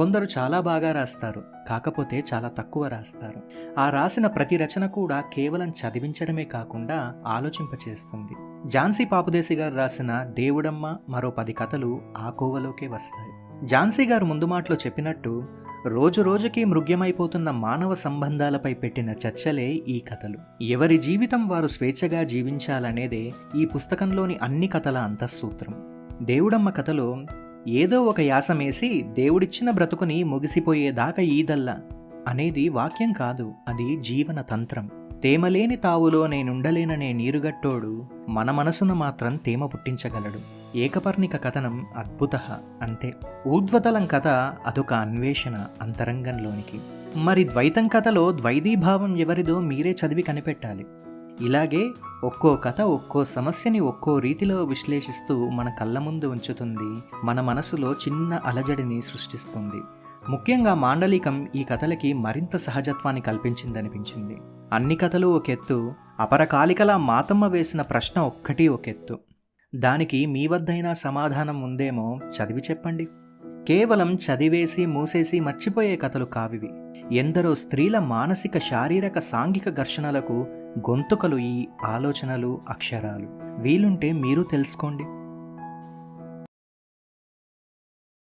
కొందరు చాలా బాగా రాస్తారు కాకపోతే చాలా తక్కువ రాస్తారు. ఆ రాసిన ప్రతి రచన కూడా కేవలం చదివించడమే కాకుండా ఆలోచింపచేస్తుంది. ఝాన్సీ పాపదేశి గారు రాసిన దేవుడమ్మ మరో పది కథలు ఆ కోవలోకే వస్తాయి. ఝాన్సీ గారు ముందు మాటలో చెప్పినట్టు రోజు రోజుకి మృగ్యమైపోతున్న మానవ సంబంధాలపై పెట్టిన చర్చలే ఈ కథలు. ఎవరి జీవితం వారు స్వేచ్ఛగా జీవించాలనేదే ఈ పుస్తకంలోని అన్ని కథల అంతఃసూత్రం. దేవుడమ్మ కథలో ఏదో ఒక యాసమేసి దేవుడిచ్చిన బ్రతుకుని ముగిసిపోయేదాకా ఈదల్లా అనేది వాక్యం కాదు అది జీవన తంత్రం తేమలేని తావులో నేనుండలేననే నీరుగట్టోడు మన మనసును మాత్రం తేమ పుట్టించగలడు. ఏకపర్ణిక కథనం అద్భుత అంతే. ఊర్ధ్వతలం కథ అదొక అన్వేషణ అంతరంగంలోనికి. మరి ద్వైతం కథలో ద్వైదీభావం ఎవరిదో మీరే చదివి కనిపెట్టాలి. ఇలాగే ఒక్కో కథ ఒక్కో సమస్యని ఒక్కో రీతిలో విశ్లేషిస్తూ మన కళ్ళ ముందు ఉంచుతుంది. మన మనసులో చిన్న అలజడిని సృష్టిస్తుంది. ముఖ్యంగా మాండలికం ఈ కథలకి మరింత సహజత్వాన్ని కల్పించిందనిపించింది. అన్ని కథలు ఒకెత్తు అపరకాలికలా మాతమ్మ వేసిన ప్రశ్న ఒక్కటి ఒకెత్తు దానికి మీ వద్దైనా సమాధానం ఉందేమో చదివి చెప్పండి. కేవలం చదివేసి మూసేసి మర్చిపోయే కథలు కావివి. ఎందరో స్త్రీల మానసిక శారీరక సాంఘిక ఘర్షణలకు గొంతుకలు ఈ ఆలోచనలు అక్షరాలు వీలుంటే మీరు తెలుసుకోండి.